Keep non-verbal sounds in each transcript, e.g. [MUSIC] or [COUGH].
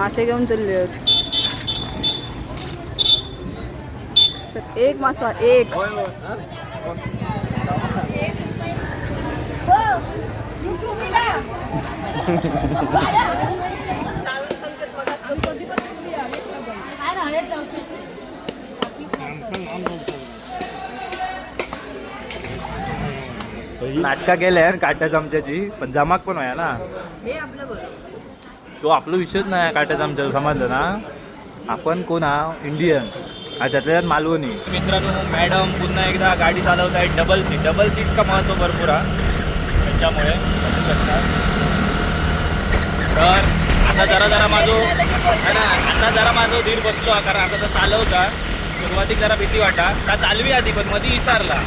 मासे घेऊन चालले आहोत. तर एक मासा एक. नाटका केल्या काट्या चमच्याची पण जमाक पण व्हाय ना. हे आपलं बरं. तो आपला विषयच नाही काटायचा आमच्या समजलं ना आपण कोण हा? इंडियन आणि त्यातल्या त्यात मालवणी. मित्रांनो मॅडम पुन्हा एकदा गाडी चालवत आहे डबल सीट डबल सीट का महत्त्व भरपूर हा? त्याच्यामुळे बघू शकता. तर आता जरा जरा माझो है ना? आता जरा माझो धीर बसलो हा, कारण आता तर चालवता. सुरुवातीक जरा भीती वाटा. का चालवी आधी पण मध्ये विसारला.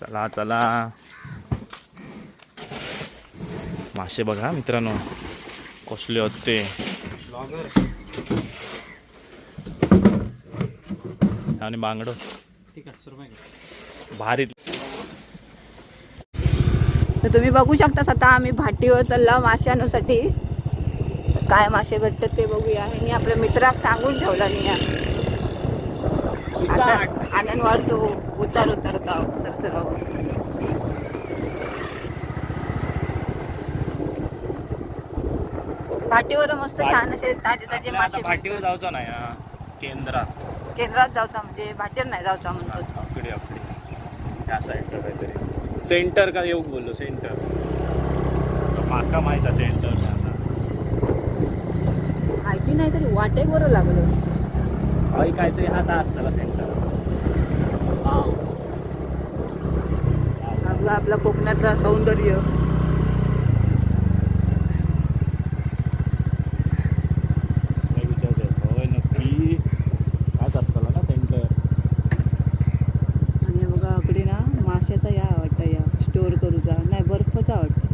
चला चला. मासे बघा मित्रांनो कसले होते. ते आणि बांगडो. भारी तर तुम्ही बघू शकता आता आम्ही भाटीवर चालला मासे आणण्यासाठी तर काय मासे भेटतात ते बघूया. आणि आपल्या मित्राक सांगून ठेवला नाही आनंद वाढतो उतार उतरता सरसराव भाटीवर मस्त छान असे ताजे ताजे आपल्या आता मासे भाटीवर जायचं नाही हा. केंद्रात. केंद्रात जाऊचा म्हणजे भाटीवर नाही जाऊचा म्हणतो आकडे आकडे त्या साईडला काहीतरी. सेंटर का येऊ बोललो सेंटर माका माहीत आहे सेंटर माहिती नाही तरी वाटे बरं लागलोस काही काहीतरी हात असताना सेंटर आपला आपला कोकणातला सौंदर्य नाही विचारते होय नक्की हात असताना ना सेंटर आणि बघा इकडे ना माशाचा या वाटतं या स्टोअर करूचा नाही बर्फचा वाटतं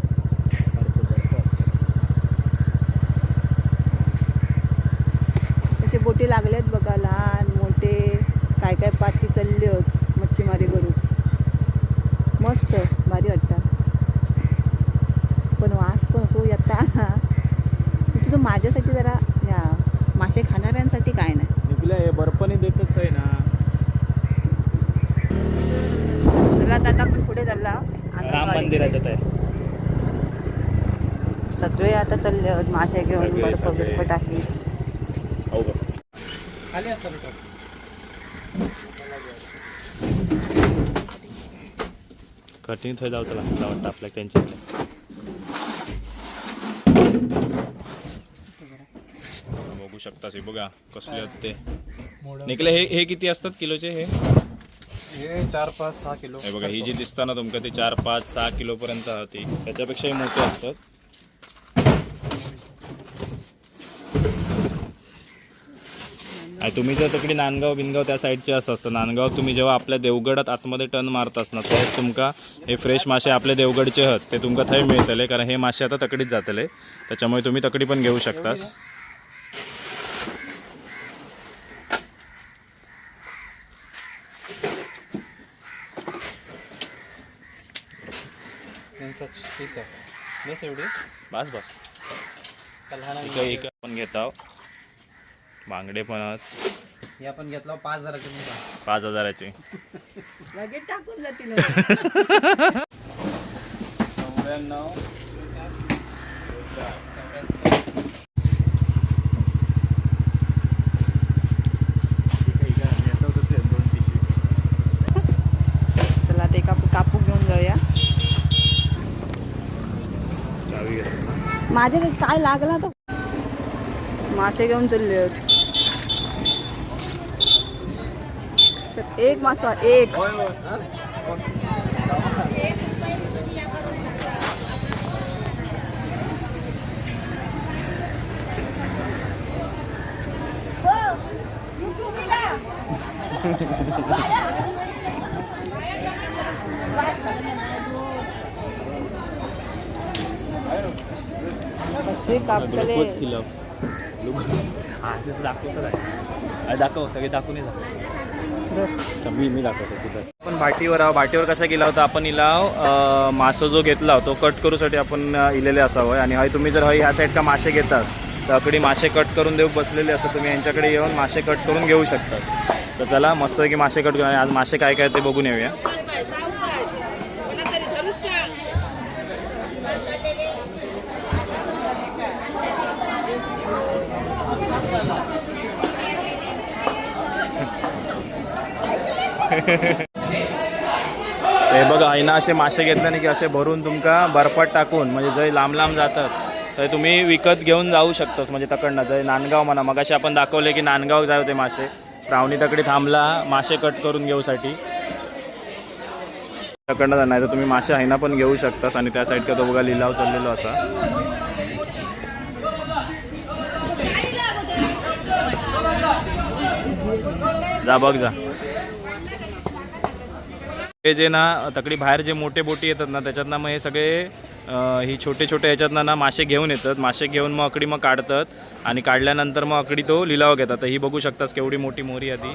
तसे बोटी लागल्यात बघा लहान मोठे काय काय पाठी चालले होत मच्छीमारी करून मस्त भारी वाटतं. पण वास पण असो येता तुझं माझ्यासाठी जरा या मासे खाणाऱ्यांसाठी काय नाही. निघल्या हे बर्फाने देतच आहे ना. चला आता आपण पुढे चालला राम मंदिराच्यात आहे सगळे आता चालले आहोत मासे घेऊन बर्फ सगळे. बिर्फ टाकी हो का खाली असतात कठीण थंय जावचं लागतं वाटतं आपल्याला त्यांच्याकडे बघू शकता हे बघा कसले आहेत ते. निकले हे हे किती असतात किलोचे हे? हे चार पाच सहा किलो. हे बघा ही जी दिसतात ना तुमका ते चार पाच सहा किलो पर्यंत होती त्याच्यापेक्षाही मोठे असतात. तुम्ही जर तिकडे नांदगाव बिनगाव त्या साईडचे असं असतं. नांदगाव तुम्ही जेव्हा आपल्या देवगडात आतमध्ये टर्न मारतास ना तेव्हा तुमका हे फ्रेश मासे आपले देवगडचे आहेत ते तुमका थंय मिळतले कारण हे मासे आता तकडीच जातले. त्याच्यामुळे तुम्ही तकडी पण घेऊ शकतास. बस बस बस. का लहान आहे? इकडे इकडे आपण घेताव बांगडे पण आहेत. हे आपण घेतला पाच हजाराचे पाच हजाराचे. लगेच टाकून जातील. चला ते कापू कापू घेऊन जाऊया. माझ्या काय लागला तो? मासे घेऊन चालले आहोत तर एक मासा एक. कसे कापतले ग्लुकोज दाखव सगळे दाखवून दाखव. मी मी दाखवतो तिथं. पण आपण आहो बाटीवर कसा गेला होता आपण इला मासा मासो जो घेतला तो कट करूसाठी आपण इलेले असावं. आणि हय तुम्ही जर हय ह्या साईड का मासे घेतास तर अकडी मासे कट करून देऊ बसलेले असतात तुम्ही यांच्याकडे येऊन मासे कट करून घेऊ शकतास. तर चला मस्त मासे कट करून आज मासे काय काय ते बघून येऊया. हे बघा आईना असे मासे घेतल्याने की असे भरून तुमका बर्फात टाकून म्हणजे जय लांब लांब जातात. तर तुम्ही विकत घेऊन जाऊ शकतोस म्हणजे तकडनं. जय नांदगाव म्हणा मगाशी आपण दाखवले की नांदगाव जाय होते मासे. श्रावणी तकडी थांबला मासे कट करून घेऊसाठी तकडनं नाही तर तुम्ही मासे आईना पण घेऊ शकतास आणि त्या साईडचा तो बघा लिलाव चाललेलो असा. जा बघ जा. हे जे ना तकडी बाहेर जे मोठे बोटी येतात ना त्याच्यातनं मग हे सगळे ही छोटे छोटे याच्यातनं ना मासे घेऊन येतात. मासे घेऊन मग अकडी मग काढतात. आणि काढल्यानंतर मग अकडी तो लिलाव घेतात. तर ही बघू शकतास केवढी मोठी मोरी आहे ती.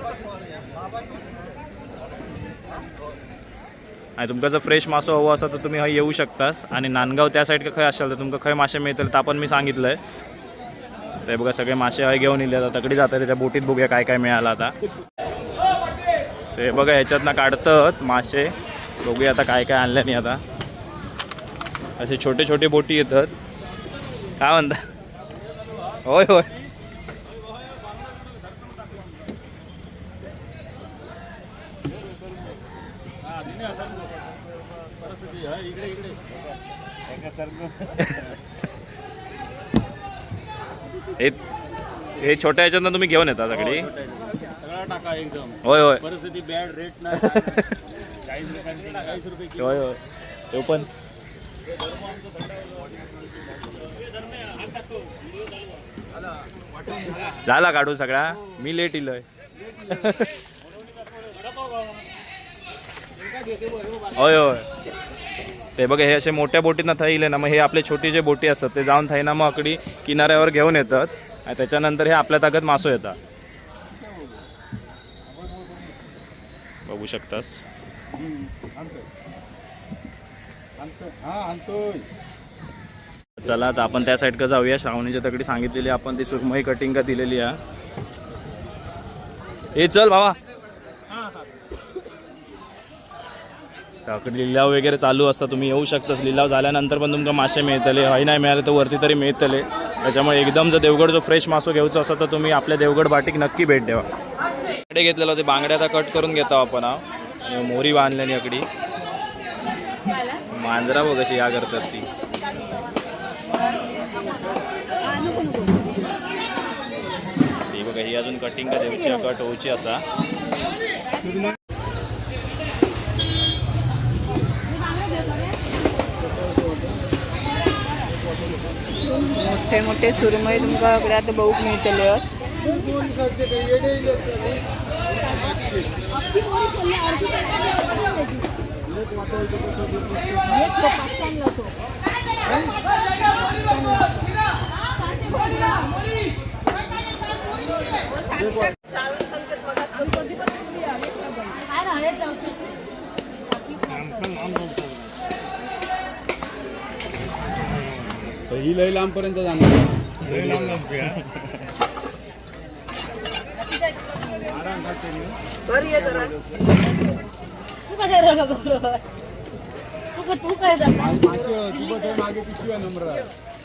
आणि तुमका जर फ्रेश मासो हवं असा तर तुम्ही येऊ शकतास. आणि नांदगाव त्या साईड खंय असाल तर तुमका खंय मासे मिळतील तर आपण मी सांगितलंय. ते बघा सगळे मासे हय घेऊन येले आता तकडी जातात त्याच्या बोटीत बघूया काय काय मिळालं आता. ते बघा ह्याच्यातनं काढतात मासे. बघूया आता काय काय आणलं नाही आता. असे छोटे छोटे बोटी येतात. काय म्हणता? होय होय. हे हे छोट्या ह्याच्यातनं तुम्ही घेऊन येता सगळी. सगळा टाका एकदम. होय होय. परिस्थिती बॅड रेट नाही. [LAUGHS] चाळीस रुपयांची चाळीस रुपये होय होय. तो पण. झाला काढू सगळा. मी लेट इलोय. होय होय. ते बघा हे असे मोठ्या बोटीनं थैले ना मग हे आपले छोटी जे बोटी असतात ते जाऊन थैना मग अकडी किनाऱ्यावर घेऊन येतात. आणि त्याच्यानंतर हे आपल्या ताकद मासो येतात. बघू शकतास. चला आता आपण त्या साईडकडे जाऊया. श्रावणीच्या तकडी सांगितलेली आपण ती सुरमई कटिंग का दिलेली आहे. हे चल भावा. लिलाव वगैरे चालू असता तुम्ही येऊ शकतास. लिलाव झाल्यानंतर पण तुमका मासे मिळतले. हय नाही मिळाले तर वरती तरी मिळतले. त्याच्यामुळे एकदम जर देवगड जो फ्रेश मासो घ्यायचा असा तर तुम्ही आपल्या देवगड बाटीक नक्की भेट द्यावा. बांगडे घेतलेलं ते बांगड्या आता कट करून घेतो आपण हा. मोरी बांधल्यानी अकडी मांजरा बघ कशी या करतात ती. ती बघा ही अजून कटिंग का देऊची कट होऊची असा. मोठे मोठे सुरमई तुमका कडे आता बघूक मिळतले. ही लई लांबपर्यंत जाणार बरं ये जरा तू काय तू तू काय नंबर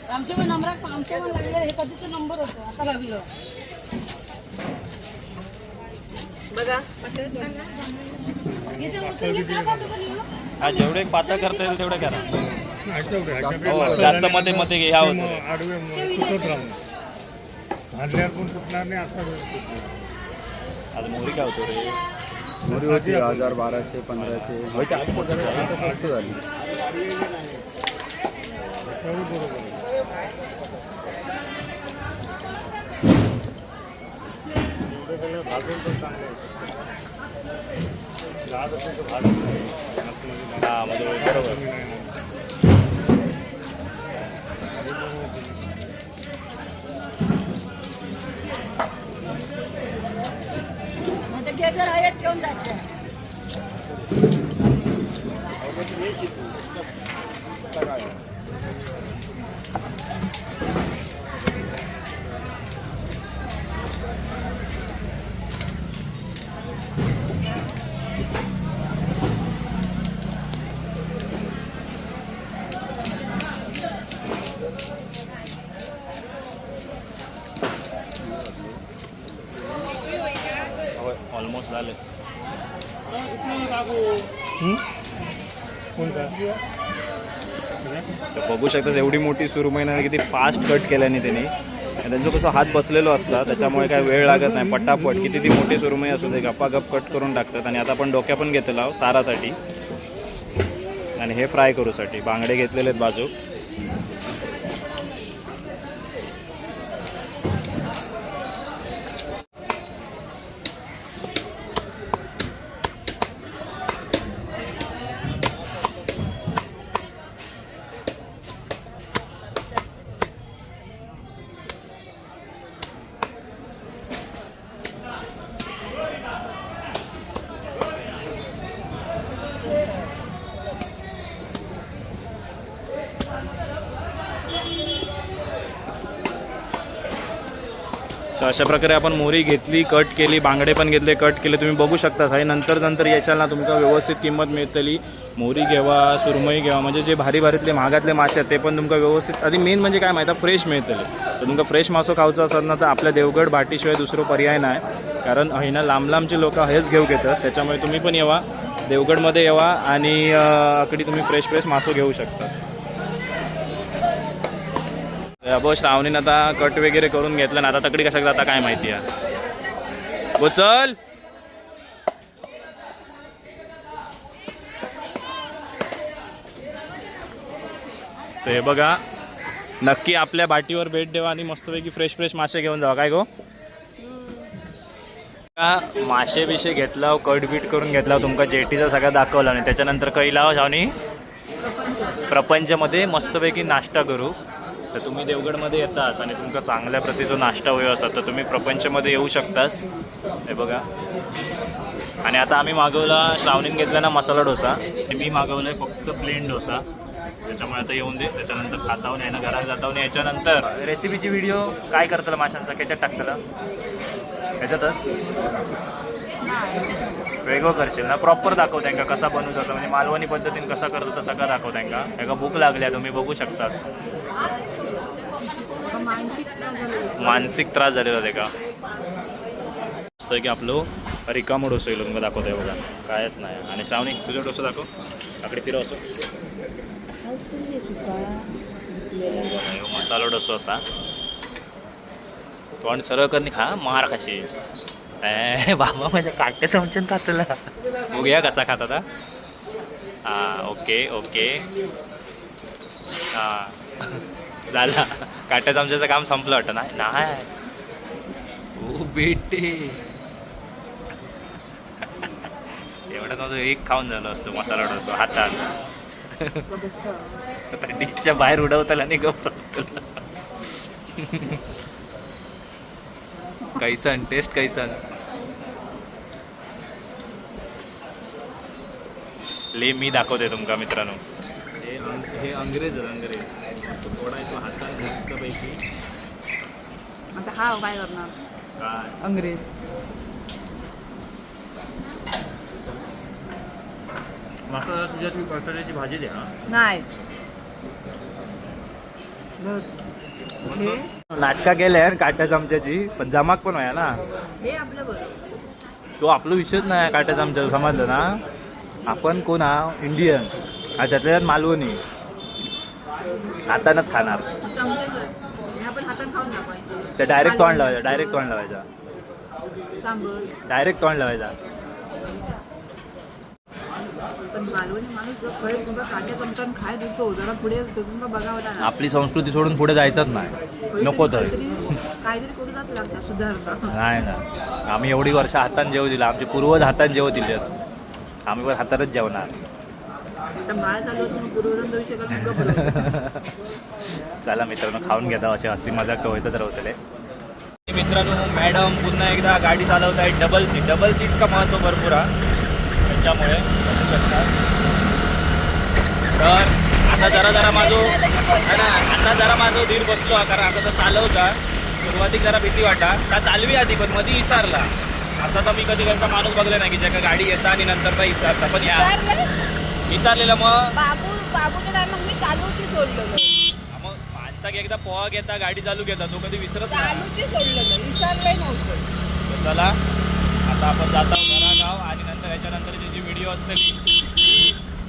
आमच्या पण नंबर आमच्या पण लागले हे कधीचा नंबर होतो आता लागलं बघा इथे उचलून घेतला का तू पण? हा जेवढे पातळ करता येईल तेवढे करा हो जास्त मध्ये मध्ये घ्या होतं आडवे तुटत राहून पण तुटणार नाही आता आज मोरी काय होतो रे मोरी होती हजार बाराशे पंधराशे होय ते आज मोठं झालं. स्वस्त झाली भाजून पण चांगलं दहा रुपये भाजून नाही. आतमध्ये हा मध्ये बरोबर शेजार हयात ठेवून जायचं. तर बघू शकता एवढी मोठी सुरमई ना किती फास्ट कट केल्याने त्यांनी. आणि त्यांचं कसं हात बसलेलो असता त्याच्यामुळे काय वेळ लागत नाही. पटापट किती ती मोठी सुरमई असू दे गप्पागप कट करून टाकतात. आणि आता आपण डोक्या पण घेतलेला सारासाठी. आणि हे फ्राय करूसाठी. बांगडे घेतलेले आहेत बाजू तर अशा प्रकारे आपण मोरी घेतली कट केली बांगडे पण घेतले कट केले. तुम्ही बघू शकता साई. नंतर नंतर येशाल ना तुमका व्यवस्थित किंमत मिळतली. मोरी घेवा सुरमई घेवा म्हणजे जे भारी भारीतले महागातले मासे आहेत ते पण तुमका व्यवस्थित आधी मेन म्हणजे काय माहिती फ्रेश मिळतले. तर तुमका फ्रेश मासो खावचा असत ना तर आपल्या देवगड भाटीशिवाय दुसरं पर्याय नाही. कारण ना लांब लांबचे लोक हेच घेऊ घेतात. त्याच्यामुळे तुम्ही पण येवा देवगडमध्ये येवा आणि अकडी तुम्ही फ्रेश फ्रेश मासो घेऊ शकतास अबो श्रावणीनं आता कट वगैरे करून घेतलं ना आता तकडी कशा जाता काय माहिती आहे. चल. ते बघा नक्की आपल्या बाटीवर भेट देवा आणि मस्तपैकी फ्रेश फ्रेश मासे घेऊन जावा काय गो? का मासे बिशे घेतला कट बीट करून घेतला तुमका जेटीचा सगळं दाखवला आणि त्याच्यानंतर कैलाव आणि प्रपंचमध्ये मस्तपैकी नाश्ता करू. तर तुम्ही देवगडमध्ये येतास आणि तुमचा चांगल्या प्रतीचा नाश्ता होईल असा तर तुम्ही प्रपंचमध्ये येऊ शकतास. हे बघा. आणि आता आम्ही मागवला श्रावणीन घेतला ना मसाला डोसा. मी मागवला आहे फक्त प्लेन डोसा. त्याच्यामुळे आता येऊन दे. त्याच्यानंतर खातावून आहे ना घरात जातावून याच्यानंतर रेसिपीची व्हिडिओ काय करतलं माशांचा? त्याच्यात टाकतला. ह्याच्यातच वेगळं करशील ना? प्रॉपर दाखव त्यांना कसा बनवू असं म्हणजे मालवणी पद्धतीने कसा करतो तसा का दाखव त्यांना एका भूक लागल्या तुम्ही बघू शकतास. मानसिक त्रास झालेला ते का मस्त की आपलं रिकामं डोसं येईल तुमका दाखवतोय बघा. कायच नाही. आणि श्रावणी तुझं डोसं दाखव. आकडे फिरव असो. ह्यो मसाला डोसो असा. तोंड सरळ करणी खा मार खाशी. ए, बाबा माझ्या काट्या चमच्यान खातला बघूया कसा खात आता. हां ओके ओके. हां. झाला. काट्या चमच्याचं काम संपलं वाटतं. नाही नाही. ओ बेटे. एवढं नव्हतं एक खाऊन झालं असतं मसाला डोसा हातात. आता डिशच्या बाहेर उडवताला आणि गप्प कैसन टेस्ट कैसन? ले मी दाखवते तुमका मित्रांनो. हे अंग- हे अंग्रेज अंग्रेज तोडायचं हातात मस्तपैकी. आता हा काय करणार. काय? अंग्रेज. माका तुझ्या तुम्ही बटाट्याची भाजी द्या नाही. बघ. हे? नाटका केल्या काट्या चमच्याची पण जमाक पण व्हाय ना. हे आपलं तो आपला विषयच नाही काट्या चमच्या समजलं ना? आपण कोण हा इंडियन. आणि त्यातल्या त्यात मालवणी. हातानच खाणार. हे ते डायरेक्ट तोंड लावायचं डायरेक्ट तोंड लावायचा. डायरेक्ट तोंड लावायचा. आपली संस्कृती सोडून पुढे जायचंच नाही. नको तर. नाही ना. आम्ही एवढी वर्ष हातान जेव दिला. आमचे पूर्वज हातान जेव दिले आम्ही पण हातानच जेवणार. आता बाळ चालू होतं म्हणून पूर्वजन देऊ शकत तुमका बरोबर चला मित्रांनो खाऊन घेता असे हस्ती मजाक होतच राहतले मित्रांनो मॅडम पुन्हा एकदा गाडी चालवत आहे. डबल सीट डबल सीट का महत्त्व भरपूर हा? त्याच्यामुळे बघू शकता. तर आता जरा जरा माझो ना, आता जरा माझं धीर बसलो हा, कारण आता तर चालवता. सुरुवातीक जरा भीती वाटा. का चालवी आधी पण मध्ये विसरला. असं तर मी कधी कधी माणूस बघले नाही की ज्याका गाडी येता आणि नंतर तर विसरता. पण या? विसरलेलं मग बाबू बाबूच्या टायमात मी चालूची सोडलेलं मग माणसाक एकदा पोहा घेता गाडी चालू घेता तो कधी विसरत नाही. चालूची सोडलेलं विसरले नव्हतं. तर चला आता आपण जातो गाव आणि नंतर याच्यानंतरची जी व्हिडिओ असतली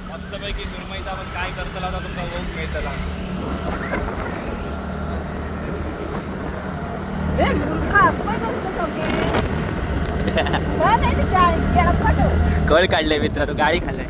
मस्तपैकी सुरमईचा आपण काय करतला आता तुमचा बघून मिळतला. ए मूर्खा असं काय करतो सगळे? काय नाही ते शाळेत. कळ काढले मित्र तो गाडी खाल्लाय.